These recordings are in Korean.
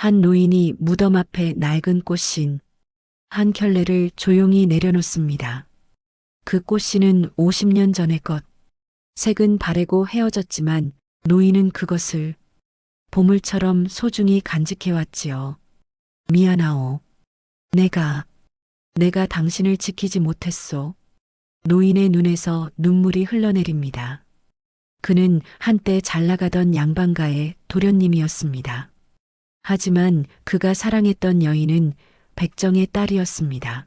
한 노인이 무덤 앞에 낡은 꽃신 한 켤레를 조용히 내려놓습니다. 그 꽃신은 50년 전의 것. 색은 바래고 헤어졌지만 노인은 그것을 보물처럼 소중히 간직해왔지요. 미안하오. 내가, 내가 당신을 지키지 못했소. 노인의 눈에서 눈물이 흘러내립니다. 그는 한때 잘 나가던 양반가의 도련님이었습니다. 하지만 그가 사랑했던 여인은 백정의 딸이었습니다.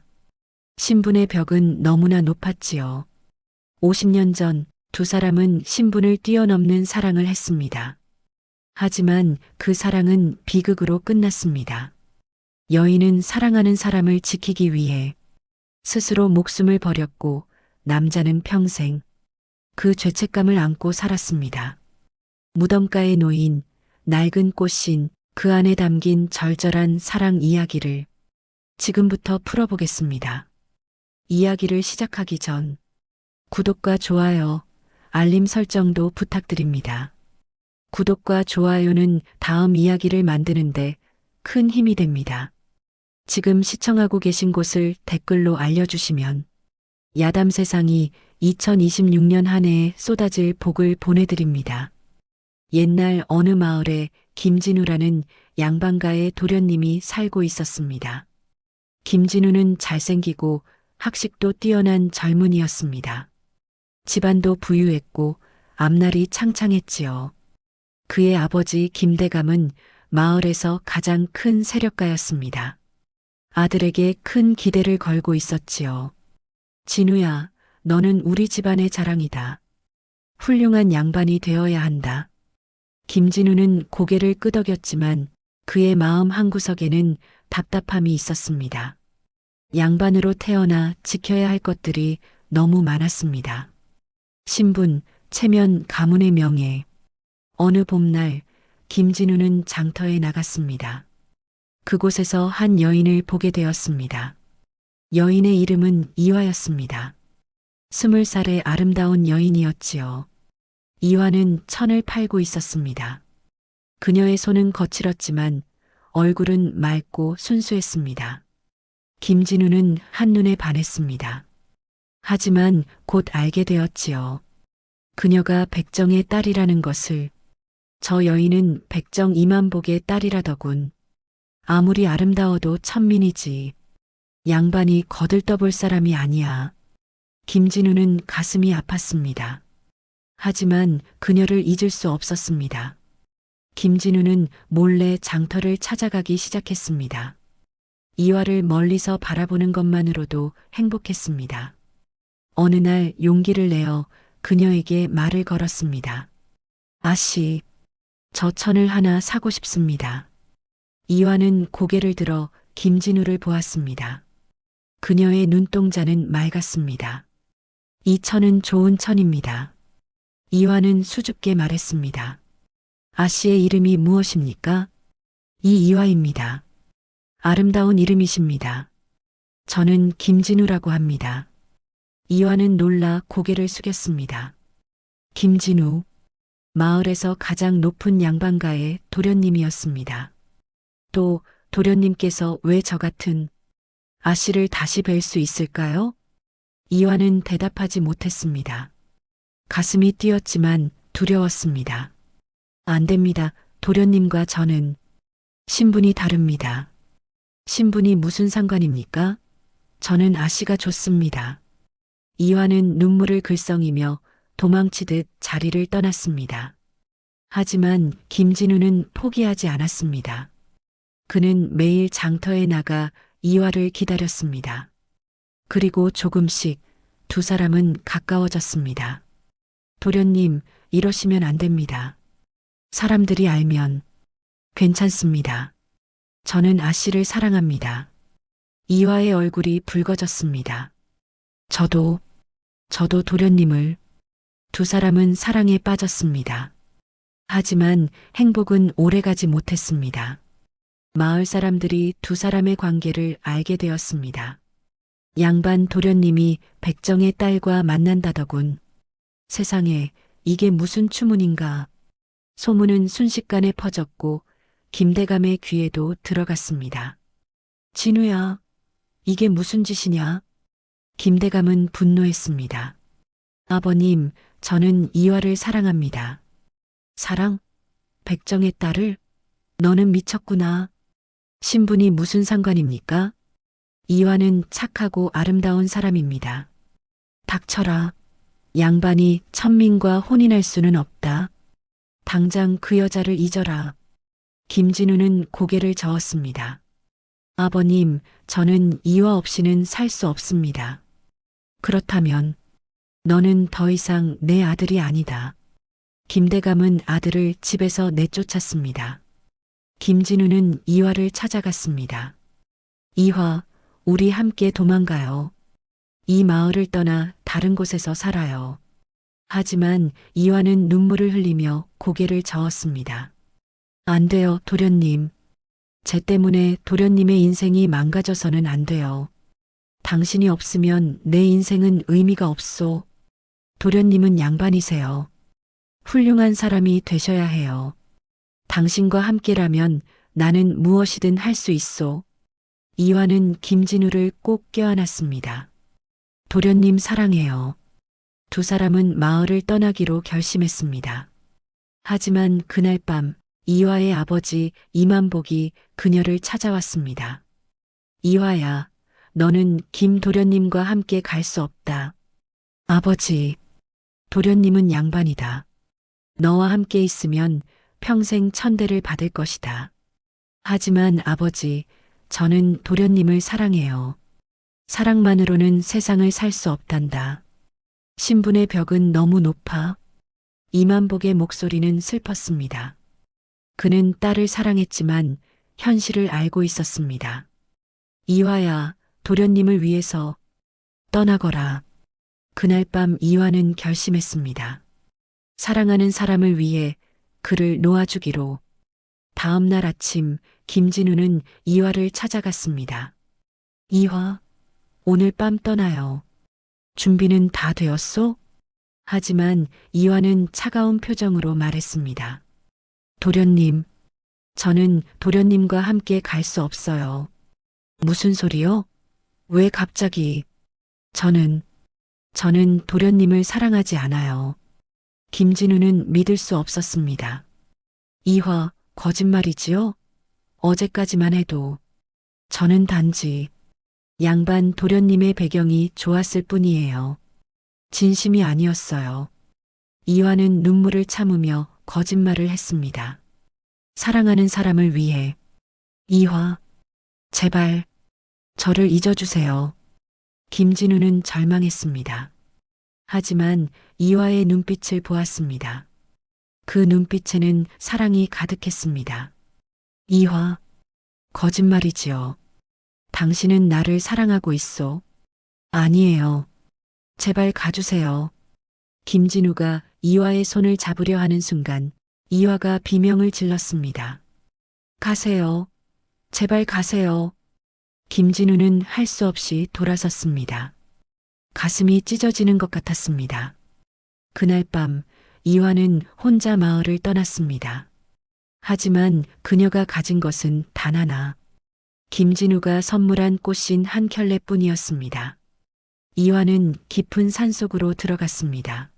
신분의 벽은 너무나 높았지요. 50년 전 두 사람은 신분을 뛰어넘는 사랑을 했습니다. 하지만 그 사랑은 비극으로 끝났습니다. 여인은 사랑하는 사람을 지키기 위해 스스로 목숨을 버렸고 남자는 평생 그 죄책감을 안고 살았습니다. 무덤가의 노인, 낡은 꽃신, 그 안에 담긴 절절한 사랑 이야기를 지금부터 풀어보겠습니다. 이야기를 시작하기 전 구독과 좋아요, 알림 설정도 부탁드립니다. 구독과 좋아요는 다음 이야기를 만드는데 큰 힘이 됩니다. 지금 시청하고 계신 곳을 댓글로 알려주시면 야담 세상이 2026년 한 해에 쏟아질 복을 보내드립니다. 옛날 어느 마을에 김진우라는 양반가의 도련님이 살고 있었습니다. 김진우는 잘생기고 학식도 뛰어난 젊은이였습니다. 집안도 부유했고 앞날이 창창했지요. 그의 아버지 김대감은 마을에서 가장 큰 세력가였습니다. 아들에게 큰 기대를 걸고 있었지요. 진우야, 너는 우리 집안의 자랑이다. 훌륭한 양반이 되어야 한다. 김진우는 고개를 끄덕였지만 그의 마음 한구석에는 답답함이 있었습니다. 양반으로 태어나 지켜야 할 것들이 너무 많았습니다. 신분, 체면, 가문의 명예. 어느 봄날 김진우는 장터에 나갔습니다. 그곳에서 한 여인을 보게 되었습니다. 여인의 이름은 이화였습니다. 스물 살의 아름다운 여인이었지요. 이화는 천을 팔고 있었습니다. 그녀의 손은 거칠었지만 얼굴은 맑고 순수했습니다. 김진우는 한눈에 반했습니다. 하지만 곧 알게 되었지요. 그녀가 백정의 딸이라는 것을 저 여인은 백정 이만복의 딸이라더군. 아무리 아름다워도 천민이지. 양반이 거들떠볼 사람이 아니야. 김진우는 가슴이 아팠습니다. 하지만 그녀를 잊을 수 없었습니다. 김진우는 몰래 장터를 찾아가기 시작했습니다. 이화를 멀리서 바라보는 것만으로도 행복했습니다. 어느 날 용기를 내어 그녀에게 말을 걸었습니다. 아씨, 저 천을 하나 사고 싶습니다. 이화는 고개를 들어 김진우를 보았습니다. 그녀의 눈동자는 맑았습니다. 이 천은 좋은 천입니다. 이화는 수줍게 말했습니다. 아씨의 이름이 무엇입니까? 이 이화입니다. 아름다운 이름이십니다. 저는 김진우라고 합니다. 이화는 놀라 고개를 숙였습니다. 김진우, 마을에서 가장 높은 양반가의 도련님이었습니다. 또 도련님께서 왜 저 같은 아씨를 다시 뵐 수 있을까요? 이화는 대답하지 못했습니다. 가슴이 뛰었지만 두려웠습니다. 안 됩니다. 도련님과 저는 신분이 다릅니다. 신분이 무슨 상관입니까? 저는 아씨가 좋습니다. 이화는 눈물을 글썽이며 도망치듯 자리를 떠났습니다. 하지만 김진우는 포기하지 않았습니다. 그는 매일 장터에 나가 이화를 기다렸습니다. 그리고 조금씩 두 사람은 가까워졌습니다. 도련님, 이러시면 안 됩니다. 사람들이 알면 괜찮습니다. 저는 아씨를 사랑합니다. 이화의 얼굴이 붉어졌습니다. 저도, 저도 도련님을 두 사람은 사랑에 빠졌습니다. 하지만 행복은 오래가지 못했습니다. 마을 사람들이 두 사람의 관계를 알게 되었습니다. 양반 도련님이 백정의 딸과 만난다더군. 세상에 이게 무슨 추문인가. 소문은 순식간에 퍼졌고 김대감의 귀에도 들어갔습니다. 진우야, 이게 무슨 짓이냐? 김대감은 분노했습니다. 아버님, 저는 이화를 사랑합니다. 사랑? 백정의 딸을? 너는 미쳤구나. 신분이 무슨 상관입니까? 이화는 착하고 아름다운 사람입니다. 닥쳐라. 양반이 천민과 혼인할 수는 없다. 당장 그 여자를 잊어라. 김진우는 고개를 저었습니다. 아버님, 저는 이화 없이는 살 수 없습니다. 그렇다면 너는 더 이상 내 아들이 아니다. 김대감은 아들을 집에서 내쫓았습니다. 김진우는 이화를 찾아갔습니다. 이화, 우리 함께 도망가요. 이 마을을 떠나 다른 곳에서 살아요. 하지만 이화는 눈물을 흘리며 고개를 저었습니다. 안 돼요, 도련님. 제 때문에 도련님의 인생이 망가져서는 안 돼요. 당신이 없으면 내 인생은 의미가 없소. 도련님은 양반이세요. 훌륭한 사람이 되셔야 해요. 당신과 함께라면 나는 무엇이든 할 수 있소. 이화는 김진우를 꼭 껴안았습니다. 도련님 사랑해요. 두 사람은 마을을 떠나기로 결심했습니다. 하지만 그날 밤 이화의 아버지 이만복이 그녀를 찾아왔습니다. 이화야, 너는 김도련님과 함께 갈 수 없다. 아버지, 도련님은 양반이다. 너와 함께 있으면 평생 천대를 받을 것이다. 하지만 아버지, 저는 도련님을 사랑해요. 사랑만으로는 세상을 살 수 없단다. 신분의 벽은 너무 높아. 이만복의 목소리는 슬펐습니다. 그는 딸을 사랑했지만 현실을 알고 있었습니다. 이화야, 도련님을 위해서 떠나거라. 그날 밤 이화는 결심했습니다. 사랑하는 사람을 위해 그를 놓아주기로. 다음 날 아침 김진우는 이화를 찾아갔습니다. 이화, 오늘 밤 떠나요. 준비는 다 되었소? 하지만 이화는 차가운 표정으로 말했습니다. 도련님, 저는 도련님과 함께 갈 수 없어요. 무슨 소리요? 왜 갑자기? 저는, 저는 도련님을 사랑하지 않아요. 김진우는 믿을 수 없었습니다. 이화, 거짓말이지요? 어제까지만 해도 저는 단지 양반 도련님의 배경이 좋았을 뿐이에요. 진심이 아니었어요. 이화는 눈물을 참으며 거짓말을 했습니다. 사랑하는 사람을 위해 이화, 제발 저를 잊어주세요. 김진우는 절망했습니다. 하지만 이화의 눈빛을 보았습니다. 그 눈빛에는 사랑이 가득했습니다. 이화, 거짓말이지요. 당신은 나를 사랑하고 있어. 아니에요. 제발 가주세요. 김진우가 이화의 손을 잡으려 하는 순간 이화가 비명을 질렀습니다. 가세요. 제발 가세요. 김진우는 할 수 없이 돌아섰습니다. 가슴이 찢어지는 것 같았습니다. 그날 밤 이화는 혼자 마을을 떠났습니다. 하지만 그녀가 가진 것은 단 하나. 김진우가 선물한 꽃인 한 켤레뿐이었습니다. 이화는 깊은 산속으로 들어갔습니다.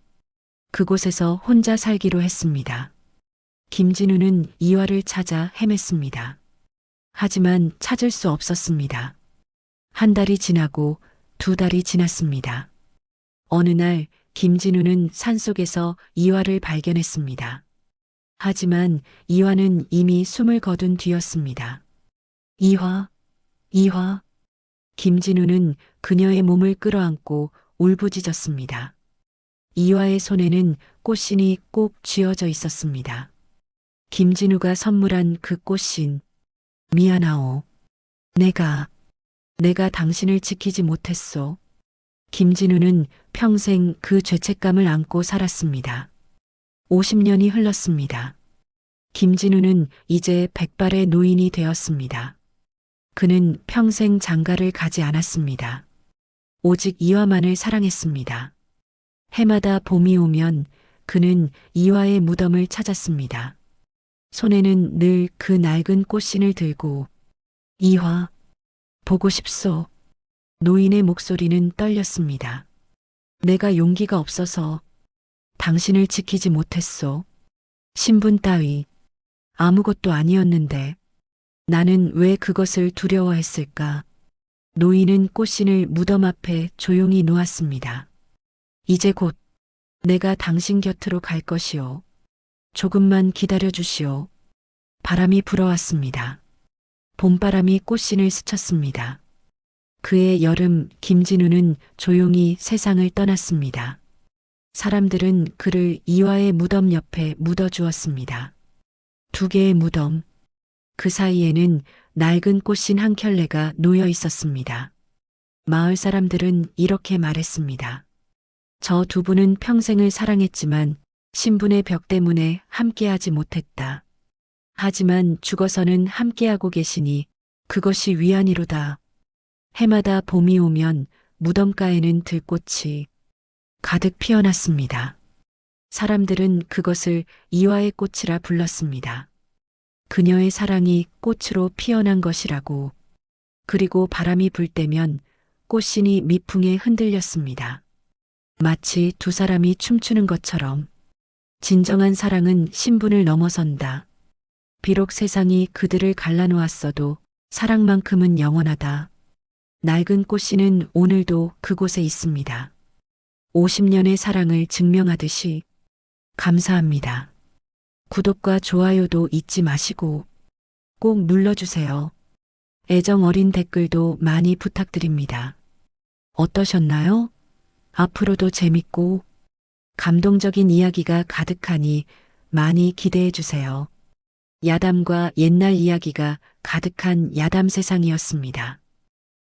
그곳에서 혼자 살기로 했습니다. 김진우는 이화를 찾아 헤맸습니다. 하지만 찾을 수 없었습니다. 한 달이 지나고 두 달이 지났습니다. 어느 날 김진우는 산속에서 이화를 발견했습니다. 하지만 이화는 이미 숨을 거둔 뒤였습니다. 이화, 이화. 김진우는 그녀의 몸을 끌어안고 울부짖었습니다. 이화의 손에는 꽃신이 꼭 쥐어져 있었습니다. 김진우가 선물한 그 꽃신. 미안하오. 내가, 내가 당신을 지키지 못했소. 김진우는 평생 그 죄책감을 안고 살았습니다. 50년이 흘렀습니다. 김진우는 이제 백발의 노인이 되었습니다. 그는 평생 장가를 가지 않았습니다. 오직 이화만을 사랑했습니다. 해마다 봄이 오면 그는 이화의 무덤을 찾았습니다. 손에는 늘 그 낡은 꽃신을 들고 이화 보고 싶소. 노인의 목소리는 떨렸습니다. 내가 용기가 없어서 당신을 지키지 못했소. 신분 따위 아무것도 아니었는데 나는 왜 그것을 두려워했을까? 노인은 꽃신을 무덤 앞에 조용히 놓았습니다. 이제 곧 내가 당신 곁으로 갈 것이오. 조금만 기다려 주시오. 바람이 불어왔습니다. 봄바람이 꽃신을 스쳤습니다. 그의 여름 김진우는 조용히 세상을 떠났습니다. 사람들은 그를 이화의 무덤 옆에 묻어주었습니다. 두 개의 무덤, 그 사이에는 낡은 꽃신 한 켤레가 놓여 있었습니다. 마을 사람들은 이렇게 말했습니다. 저 두 분은 평생을 사랑했지만 신분의 벽 때문에 함께하지 못했다. 하지만 죽어서는 함께하고 계시니 그것이 위안이로다. 해마다 봄이 오면 무덤가에는 들꽃이 가득 피어났습니다. 사람들은 그것을 이화의 꽃이라 불렀습니다. 그녀의 사랑이 꽃으로 피어난 것이라고. 그리고 바람이 불 때면 꽃신이 미풍에 흔들렸습니다. 마치 두 사람이 춤추는 것처럼 진정한 사랑은 신분을 넘어선다. 비록 세상이 그들을 갈라놓았어도 사랑만큼은 영원하다. 낡은 꽃씨는 오늘도 그곳에 있습니다. 50년의 사랑을 증명하듯이 감사합니다. 구독과 좋아요도 잊지 마시고 꼭 눌러주세요. 애정 어린 댓글도 많이 부탁드립니다. 어떠셨나요? 앞으로도 재밌고 감동적인 이야기가 가득하니 많이 기대해 주세요. 야담과 옛날 이야기가 가득한 야담 세상이었습니다.